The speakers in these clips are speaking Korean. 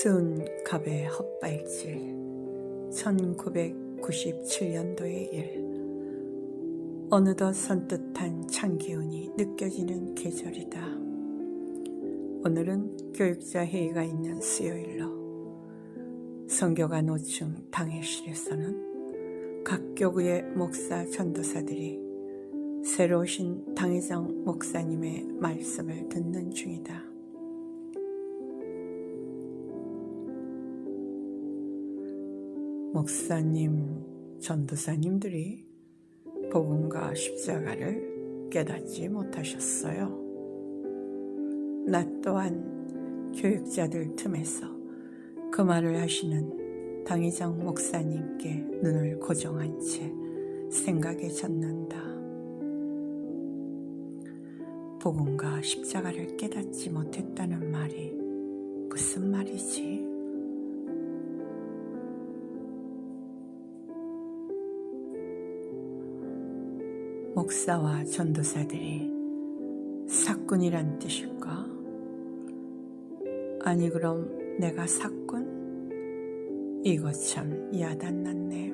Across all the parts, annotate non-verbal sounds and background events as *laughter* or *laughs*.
스은 갑의 헛발질 1997년도의 일 어느덧 선뜻한 찬기운이 느껴지는 계절이다. 오늘은 교육자 회의가 있는 수요일로 성교가 노충 당회실에서는 각 교구의 목사 전도사들이 새로 오신 당회장 목사님의 말씀을 듣는 중이다. 목사님, 전도사님들이 복음과 십자가를 깨닫지 못하셨어요. 나 또한 교육자들 틈에서 그 말을 하시는 당의장 목사님께 눈을 고정한 채 생각에 젖는다. 복음과 십자가를 깨닫지 못했다는 말이 무슨 말이지? 목사와 전도사들이 사꾼이란 뜻일까? 아니 그럼 내가 사꾼? 이거 참 야단났네.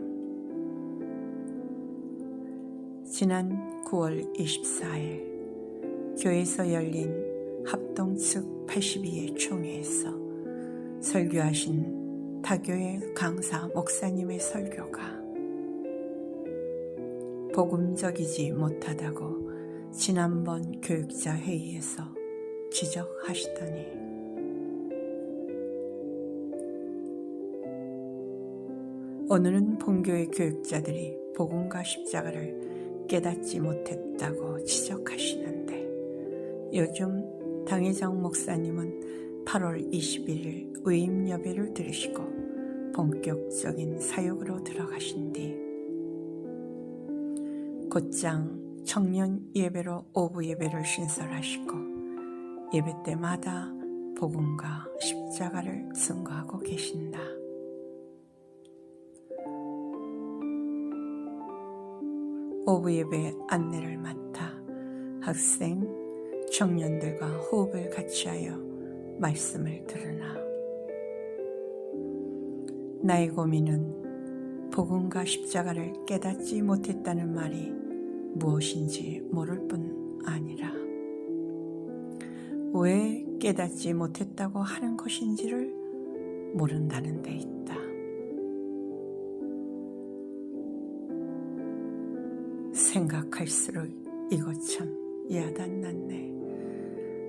지난 9월 24일 교회에서 열린 합동 측 82회 총회에서 설교하신 타교의 강사 목사님의 설교가 복음적이지 못하다고 지난번 교육자 회의에서 지적하시더니 오늘은 본교의 교육자들이 복음과 십자가를 깨닫지 못했다고 지적하시는데 요즘 당회장 목사님은 8월 21일 의임 여배를 들으시고 본격적인 사역으로 들어가신 뒤 곧장 청년 예배로 오부 예배를 신설하시고 예배 때마다 복음과 십자가를 증거하고 계신다. 오부 예배 안내를 맡아 학생, 청년들과 호흡을 같이하여 말씀을 들으나 나의 고민은 복음과 십자가를 깨닫지 못했다는 말이 무엇인지 모를 뿐 아니라 왜 깨닫지 못했다고 하는 것인지를 모른다는 데 있다. 생각할수록 이것 참 야단났네.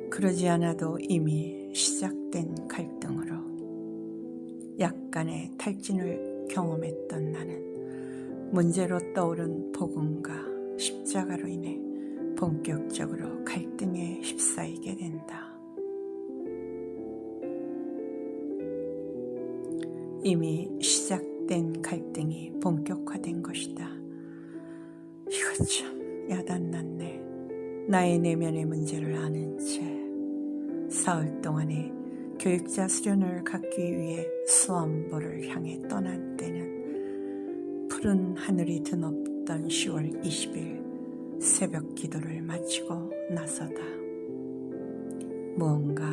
그러지 않아도 이미 시작된 갈등으로 약간의 탈진을 경험했던 나는 문제로 떠오른 복음과 십자가로 인해 본격적으로 갈등에 휩싸이게 된다. 이미 시작된 갈등이 본격화된 것이다. 이거 참 야단났네. 나의 내면의 문제를 아는 채 사흘 동안의 교육자 수련을 갖기 위해 수암보를 향해 떠난 때는 푸른 하늘이 드높던 10월 20일 새벽 기도를 마치고 나서다. 무언가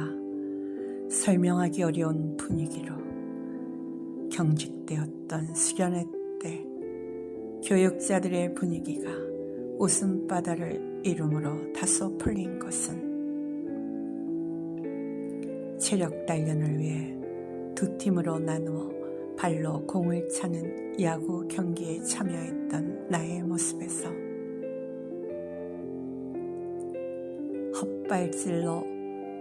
설명하기 어려운 분위기로 경직되었던 수련회 때 교육자들의 분위기가 웃음바다를 이름으로 다소 풀린 것은 체력 단련을 위해 두 팀으로 나누어 발로 공을 차는 야구 경기에 참여했던 나의 모습에서 헛발질로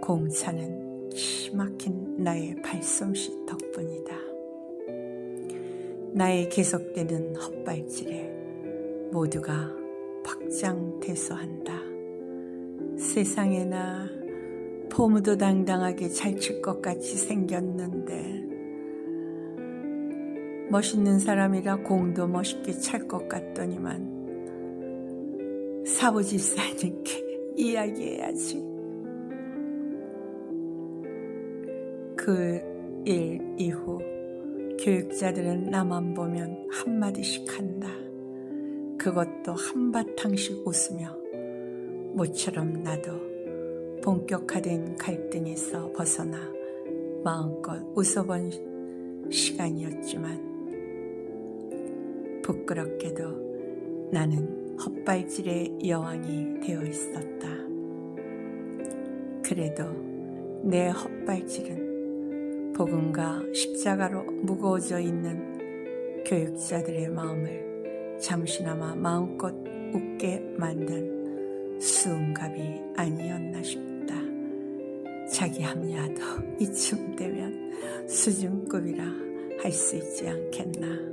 공 차는 키막힌 나의 발솜씨 덕분이다. 나의 계속되는 헛발질에 모두가 박장대소한다. 세상에나 포무도 당당하게 잘 칠 것 같이 생겼는데 멋있는 사람이라 공도 멋있게 찰 것 같더니만 사부집사님께 이야기해야지. 그 일 이후 교육자들은 나만 보면 한마디씩 한다. 그것도 한바탕씩 웃으며 모처럼 나도 본격화된 갈등에서 벗어나 마음껏 웃어본 시간이었지만 부끄럽게도 나는 헛발질의 여왕이 되어 있었다. 그래도 내 헛발질은 복음과 십자가로 무거워져 있는 교육자들의 마음을 잠시나마 마음껏 웃게 만든 수은갑이 아니었나 싶다. 자기 합리화도 *laughs* 이쯤 되면 수준급이라 할 수 있지 않겠나.